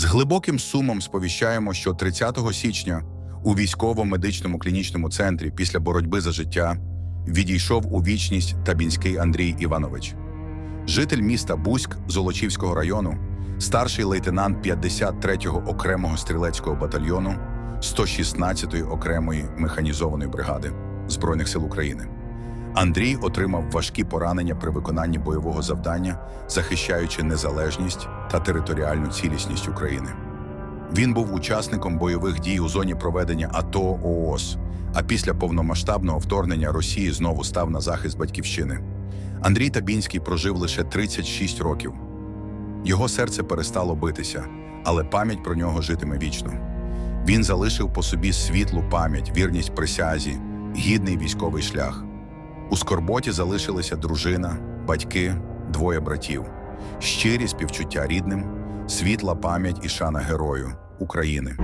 З глибоким сумом сповіщаємо, що 30 січня у військово-медичному клінічному центрі після боротьби за життя відійшов у вічність Табінський Андрій Іванович. Житель міста Буськ Золочівського району, старший лейтенант 53-го окремого стрілецького батальйону 116-ї окремої механізованої бригади Збройних сил України. Андрій отримав важкі поранення при виконанні бойового завдання, захищаючи незалежність та територіальну цілісність України. Він був учасником бойових дій у зоні проведення АТО ООС, а після повномасштабного вторгнення Росії знову став на захист батьківщини. Андрій Табінський прожив лише 36 років. Його серце перестало битися, але пам'ять про нього житиме вічно. Він залишив по собі світлу пам'ять, вірність присязі, гідний військовий шлях. У скорботі залишилися дружина, батьки, двоє братів, щирі співчуття рідним, світла пам'ять і шана герою України.